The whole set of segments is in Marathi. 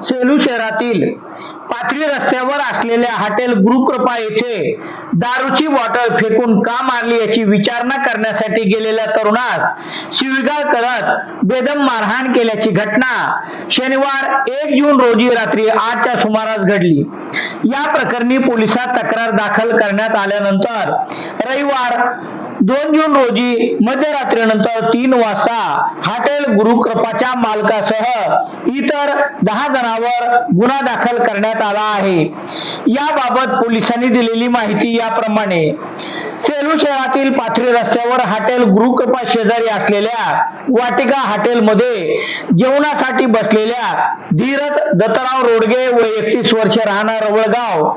सेलू शहरातील पाथरी रस्त्यावर असलेल्या हॉटेल गुरुकृपा येथे दारूची बॉटल फेकून का मारली याची विचारणा करण्यासाठी गेलेल्या तरुणास शिवीगाळ करत बेदम मारहाण केल्याची घटना शनिवार एक जून रोजी रात्री आठच्या सुमारास घडली. या प्रकरणी पोलिसात तक्रार दाखल करण्यात आल्यानंतर रविवार दोन जून रोजी मध्यरात्रीनंतर तीन वाजता हॉटेल गुरुकृपाच्या मालकासह इतर दहा जणांवर गुन्हा दाखल करण्यात आला आहे. याबाबत पोलिसांनी दिलेली माहिती याप्रमाणे सेलू शहरातील पाथरी रस्त्यावर हॉटेल गुरुकृपा शेजारी असलेल्या वाटिका हॉटेलमध्ये जेवणासाठी बसलेल्या धीरज दत्तराव रोडगे व एकतीस वर्ष राहणार रवळगाव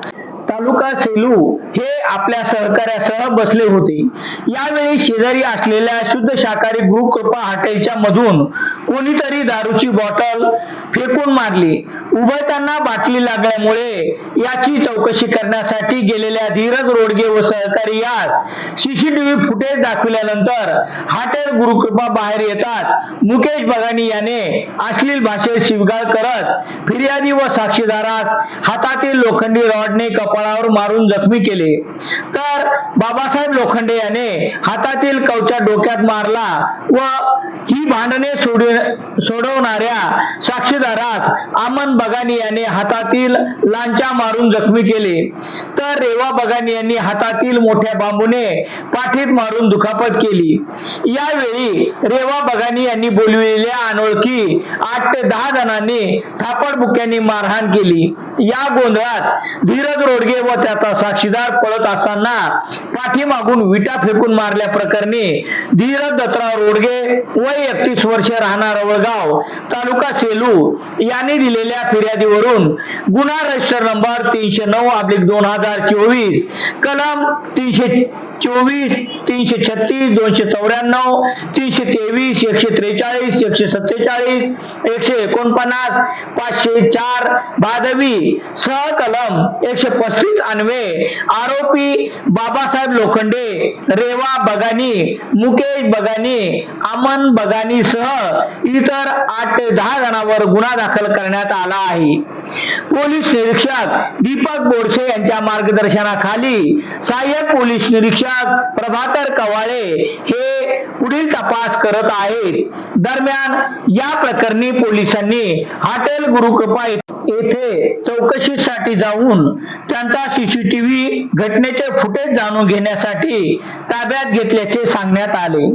तालुका सेलू हे आपल्या सहकार्यासह बसले होते. यावेळी शेजारी असलेल्या शुद्ध शाकाहारी गुरुकृपा हॉटेलच्या मधून कोणीतरी दारूची बॉटल फेकून मारली. उभयतांना बाटली लागल्यामुळे याची चौकशी करण्यासाठी गेलेल्या धीरज रोडगे व सहकारी यास सीसीटीव्ही फुटेज दाखविल्यानंतर हाटेल गुरुकृपा बाहेर येतात मुकेश बगानी याने अश्लील भाषेत शिवगाळ करत फिर्यादी व साक्षीदारास हातातील लोखंडी रॉडने कपाळावर मारून जखमी केले. तर बाबासाहेब लोखंडे याने हातातील कवचा डोक्यात मारला व ही भांडणे सोडव- सोडवणाऱ्या साक्षीदारास आमन बगानी याने हातातील लांचा मारून जखमी केले. तर रेवा बगानी यांनी हातातील मोठ्या बांबूने पाठीत मारून दुखापत केली. यावेळी रेवा बगानी यांनी बोलविलेल्या अनोळखी आठ ते दहा जणांनी थापडबुक्यांनी मारहाण केली. या गोंधळात धीरज रोडगे व त्याचा साक्षीदार पळत असताना पाठीमागून विटा फेकून मारल्या प्रकरणी धीरज दत्तराव रोडगे वय एकतीस वर्ष राहणार वळगाव तालुका सेलू यांनी दिलेल्या फिर्यादीवरून गुन्हा रजिस्टर नंबर तीनशे नऊ अब्लिक दोन हजार चोवीस कलम तीनशे चोवीस तीनशे छत्तीस दोनशे चौऱ्याण्णव तीनशे तेवीस एकशे त्रेचाळीस एकशे सत्तेचाळीस एकशे एकोणपन्नास पाचशे चार बादवी सह कलम एकशे पस्तीस अन्वे आरोपी बाबासाहेब लोखंडे रेवा बगानी मुकेश बगानी अमन बगानी सह इतर आठ ते दहा जणांवर गुन्हा दाखल करण्यात आला आहे. पोलीस निरीक्षक दीपक बोरसे यांच्या मार्गदर्शनाखाली सहाय्यक पोलीस निरीक्षक प्रभाकर कवाळे हे पुढील तपास करत आहेत. दरम्यान या प्रकरणी पोलिसांनी हॉटेल गुरुकृपा येथे चौकशीसाठी जाऊन त्यांचा सीसीटीव्ही घटनेचे फुटेज जाणून घेण्यासाठी ताब्यात घेतल्याचे सांगण्यात आले.